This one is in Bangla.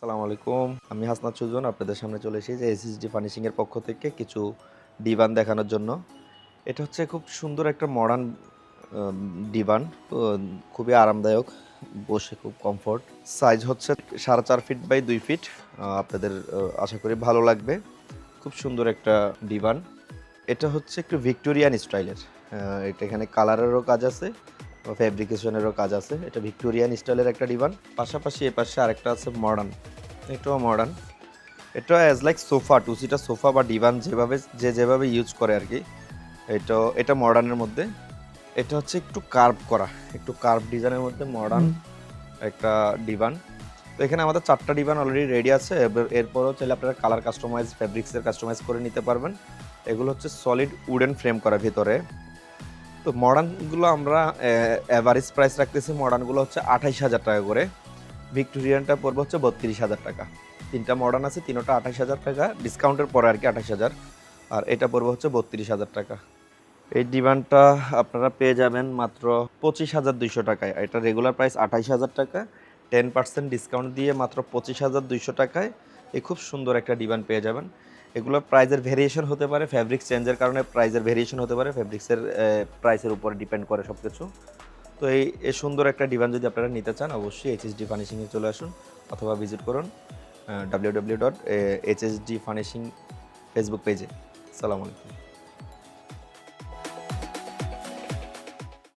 সালাম আলাইকুম। আমি হাসনাত সুজন, আপনাদের সামনে চলে এসেছি যে এসএসডি ফার্নিশিংয়ের পক্ষ থেকে কিছু ডিভান দেখানোর জন্য। এটা হচ্ছে খুব সুন্দর একটা মডার্ন ডিভান খুবই আরামদায়ক, বসে খুব কমফোর্ট সাইজ হচ্ছে সাড়ে চার ফিট বাই দুই ফিট আপনাদের আশা করি ভালো লাগবে। খুব সুন্দর একটা ডিভান। এটা হচ্ছে একটু ভিক্টোরিয়ান স্টাইলের এটা এখানে কালারেরও কাজ আছে। ফ্যাব্রিকেশনেরও কাজ আছে। এটা ভিক্টোরিয়ান স্টাইলের একটা ডিভান পাশাপাশি এ পাশে আরেকটা আছে মডার্ন এটাও মডার্ন এটা as like sofa two seater sofa বা ডিভান যেভাবে যে যেভাবে ইউজ করে আর কি। এটা এটা মডার্নের মধ্যে। এটা হচ্ছে একটু কার্ভ করা। একটু কার্ভ ডিজাইনের মধ্যে মডার্ন একটা ডিভান তো এখানে আমাদের চারটা ডিভান অলরেডি রেডি আছে। এরপরও চাইলে আপনারা কালার কাস্টমাইজ ফ্যাব্রিক্সের কাস্টমাইজ করে নিতে পারবেন। এগুলো হচ্ছে সলিড উডেন ফ্রেম করা ভিতরে। তো মডার্নগুলো আমরা অ্যাভারেজ প্রাইস রাখতেছি মডার্নগুলো হচ্ছে আঠাইশ হাজার টাকা করে। ভিক্টোরিয়ানটা পড়বে হচ্ছে বত্রিশ হাজার টাকা। তিনটা মডার্ন আছে, তিনোটা আঠাইশ হাজার টাকা ডিসকাউন্টের পরে আর কি আঠাইশ হাজার। আর এটা পড়বে হচ্ছে বত্রিশ হাজার টাকা। এই ডিমান্ডটা আপনারা পেয়ে যাবেন মাত্র পঁচিশ হাজার দুইশো টাকায়। এটা রেগুলার প্রাইস আঠাইশ হাজার টাকা টেন পার্সেন্ট ডিসকাউন্ট দিয়ে মাত্র পঁচিশ হাজার দুইশো টাকায়। এই খুব সুন্দর একটা ডিমান্ড পেয়ে যাবেন। এগুলো প্রাইজের ভেরিয়েশন হতে পারে ফ্যাব্রিক্স চেঞ্জের কারণে প্রাইজের ভেরিয়েশন হতে পারে ফ্যাব্রিক্সের প্রাইসের উপরে ডিপেন্ড করে সব কিছু তো এই এ সুন্দর একটা ডিভান যদি আপনারা নিতে চান, অবশ্যই এইচএসডি ফার্নিশিংয়ে চলে আসুন অথবা ভিজিট করুন W W dot HSD furnishing Facebook পেজে সালাম আলাইকুম।